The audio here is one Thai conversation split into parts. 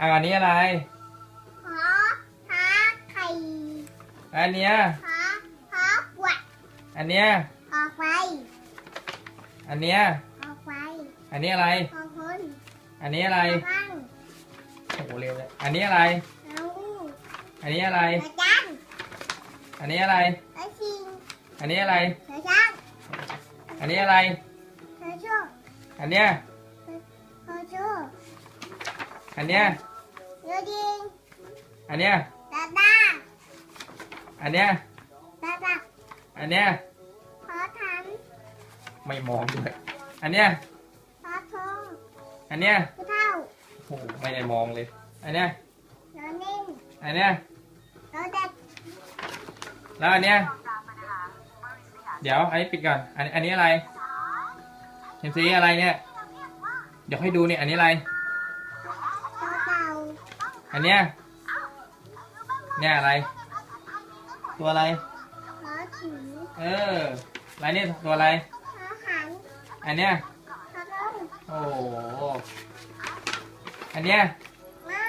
อะอันนี้อะไรขอหาไข่อันเนี้ยขอขอขวดอันเนี้ย ออกไปอันเนี้ย ออกไปอันนี้อะไร ขอคนอันนี้อะไรระวังโอ้โหเร็วเลยอันนี้อะไร เอาอันนี้อะไร กระจันอันนี้อะไร กระชิงอันนี้อะไร กระช่างอันนี้อะไร กระชั่วอันเนี้ยกระชั่ว อันเนี้ยเรือดิงอันเนี้ยตาตาอันเนี้ยตาตาอันเนี้ยขอทไม่มองด้วยอันเนี้ยำขอทองอันเนี้ยผู้เท่าโอ้โหไม่ได้มองเลย อันเนี้ยเรือนิ่งอันเนี้ยเรือเด็ดแล้วอันเนี้ยเดี๋ยวอันนี้ปิดก่อนอันอันนี้อะไรเห็นสีอะไรเนี่ยเดี๋ยวให้ดูเนี่ยอันนี้อะไรตัวเต่า อันเนี้ยเนี่ยอะไร ตัวอะไรขอถือเอออะไรเนี่ยตัวอะไรขอหันอันเนี้ยขอลงโอ้โหอันเนี้ยไม่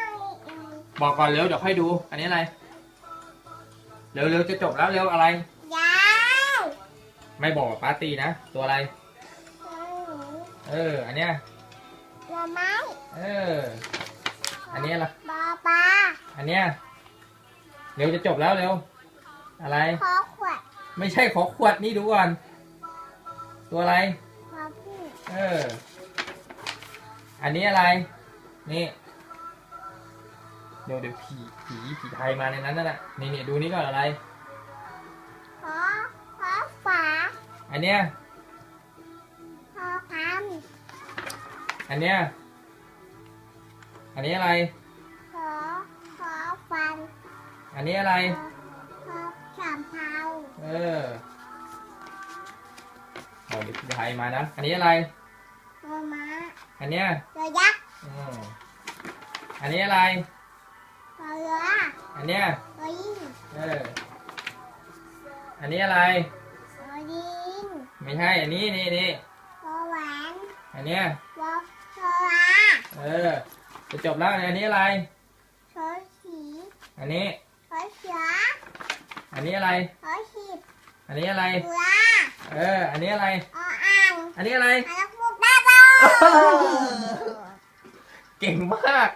เองบอกก่อนเร็วเดี๋ยวค่อยดู อันนี้อะไร เร็วเร็วจะจบแล้วเร็วอะไร ยาวไม่บอกปาร์ตี้นะ ตัวอะไรหนูเออ อันเนี้ยหน่อไม้เออ อันนี้อะไรปลาปลาอันเนี้ยเร็วจะจบแล้วเร็ว อะไรขอขวดไม่ใช่ขอขวดนี่ดูก่อน ตัวอะไรขอพี่เออ อันนี้อะไร นี่ เดี๋ยวเดี๋ยวผีผีผีไทยมาในนั้นน่ะนี่นี่ดูนี่ก่อนอะไรขอขอฝาอันเนี้ยขอพันอันเนี้ย อันนี้อะไร ขอขอฟันอันนี้อะไร ขอสามเท้าเออโอ้ยผีไทยมานะ อันนี้อะไรตัวม้าอันเนี้ยตัวยักษ์อืมอันนี้อะไรตัวเรืออันเนี้ยตัวยิ่งเออ อันนี้อะไรตัวยิงไม่ใช่ อันนี้นี่นี่ตัวแหวนอันเนี้ยตัวตัวลาเออ จะจบแล้วอันนี้อะไรตัวสีอันนี้ตัวเสืออันนี้อะไรตัวหีบอันนี้อะไรตัวเออ อันนี้อะไร ออ่างอันนี้อะไร อันนั้นพวกดาบอเก่งมาก